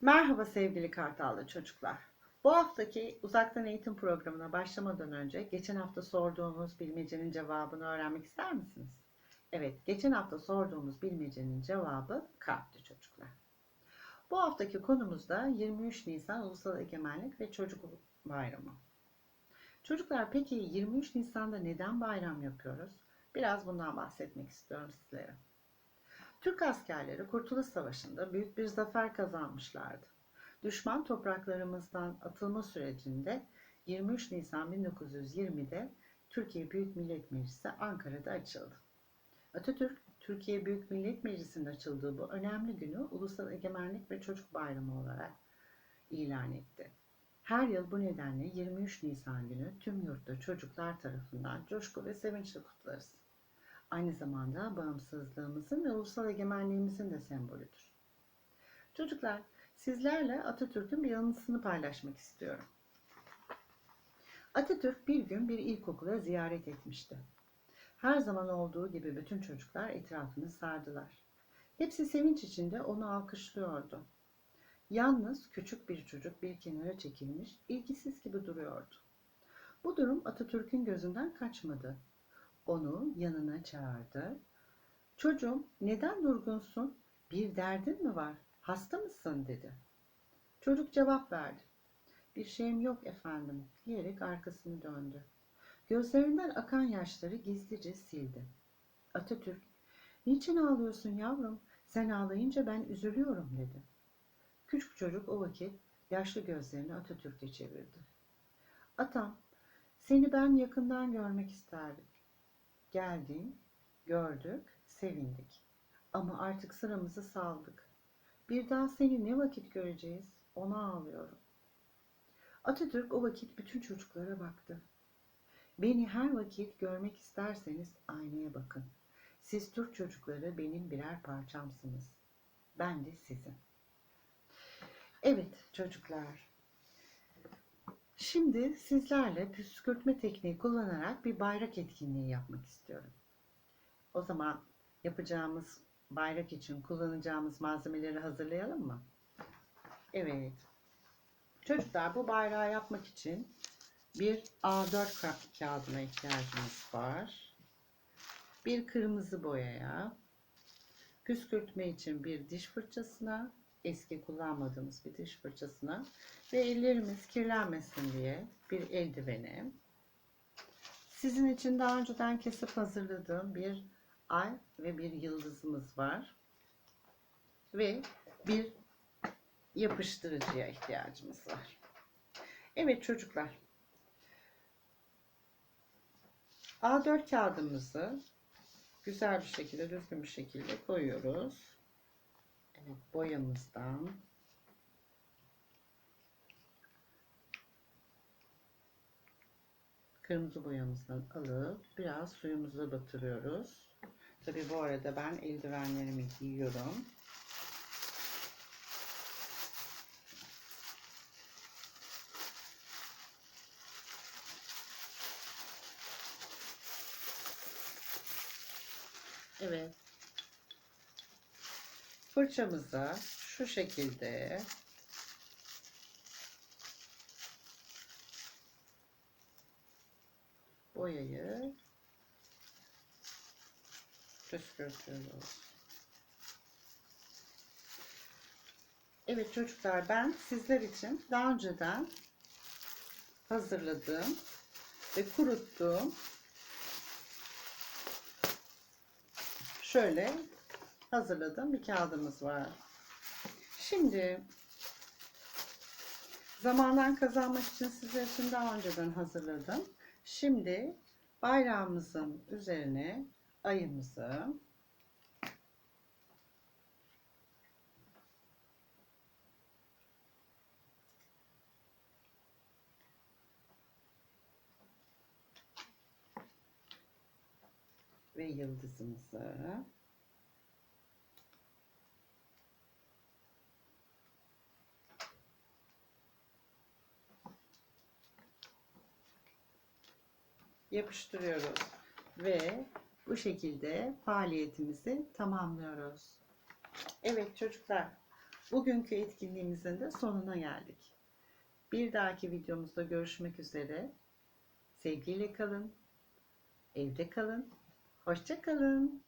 Merhaba sevgili Kartallı çocuklar. Bu haftaki uzaktan eğitim programına başlamadan önce geçen hafta sorduğumuz bilmecenin cevabını öğrenmek ister misiniz? Evet, geçen hafta sorduğumuz bilmecenin cevabı kalpti çocuklar. Bu haftaki konumuz da 23 Nisan Ulusal Egemenlik ve Çocuk Bayramı. Çocuklar peki 23 Nisan'da neden bayram yapıyoruz? Biraz bundan bahsetmek istiyorum sizlere. Türk askerleri Kurtuluş Savaşı'nda büyük bir zafer kazanmışlardı. Düşman topraklarımızdan atılma sürecinde 23 Nisan 1920'de Türkiye Büyük Millet Meclisi Ankara'da açıldı. Atatürk, Türkiye Büyük Millet Meclisi'nin açıldığı bu önemli günü Ulusal Egemenlik ve Çocuk Bayramı olarak ilan etti. Her yıl bu nedenle 23 Nisan günü tüm yurtta çocuklar tarafından coşku ve sevinçle kutlarız aynı zamanda bağımsızlığımızın ve ulusal egemenliğimizin de sembolüdür. Çocuklar, sizlerle Atatürk'ün bir anısını paylaşmak istiyorum. Atatürk bir gün bir ilkokula ziyaret etmişti. Her zaman olduğu gibi bütün çocuklar etrafını sardılar. Hepsi sevinç içinde onu alkışlıyordu. Yalnız küçük bir çocuk bir kenara çekilmiş, ilgisiz gibi duruyordu. Bu durum Atatürk'ün gözünden kaçmadı onu yanına çağırdı. Çocuğum neden durgunsun? Bir derdin mi var? Hasta mısın? dedi. Çocuk cevap verdi. Bir şeyim yok efendim diyerek arkasını döndü. Gözlerinden akan yaşları gizlice sildi. Atatürk, niçin ağlıyorsun yavrum? Sen ağlayınca ben üzülüyorum dedi. Küçük çocuk o vakit yaşlı gözlerini Atatürk'e çevirdi. Atam, seni ben yakından görmek isterdim. Geldin, gördük, sevindik. Ama artık sıramızı saldık. Bir daha seni ne vakit göreceğiz? Ona ağlıyorum. Atatürk o vakit bütün çocuklara baktı. Beni her vakit görmek isterseniz aynaya bakın. Siz Türk çocukları benim birer parçamsınız. Ben de sizin. Evet çocuklar. Şimdi sizlerle püskürtme tekniği kullanarak bir bayrak etkinliği yapmak istiyorum. O zaman yapacağımız bayrak için kullanacağımız malzemeleri hazırlayalım mı? Evet. Çocuklar bu bayrağı yapmak için bir A4 ka- kağıdına ihtiyacımız var. Bir kırmızı boyaya, püskürtme için bir diş fırçasına, eski kullanmadığımız bir diş fırçasına ve ellerimiz kirlenmesin diye bir eldivene. Sizin için daha önceden kesip hazırladığım bir ay ve bir yıldızımız var. Ve bir yapıştırıcıya ihtiyacımız var. Evet çocuklar. A4 kağıdımızı güzel bir şekilde, düzgün bir şekilde koyuyoruz. Boyamızdan kırmızı boyamızdan alıp biraz suyumuza batırıyoruz. Tabi bu arada ben eldivenlerimi giyiyorum. Evet. Fırçamıza şu şekilde boyayı püskürtüyoruz. Evet çocuklar ben sizler için daha önceden hazırladığım ve kuruttuğum şöyle hazırladığım bir kağıdımız var. Şimdi zamandan kazanmak için sizler için daha önceden hazırladım. Şimdi bayrağımızın üzerine ayımızı ve yıldızımızı yapıştırıyoruz ve bu şekilde faaliyetimizi tamamlıyoruz. Evet çocuklar Bugünkü etkinliğimizin de sonuna geldik. Bir dahaki videomuzda görüşmek üzere. Sevgiyle kalın. Evde kalın. Hoşça kalın.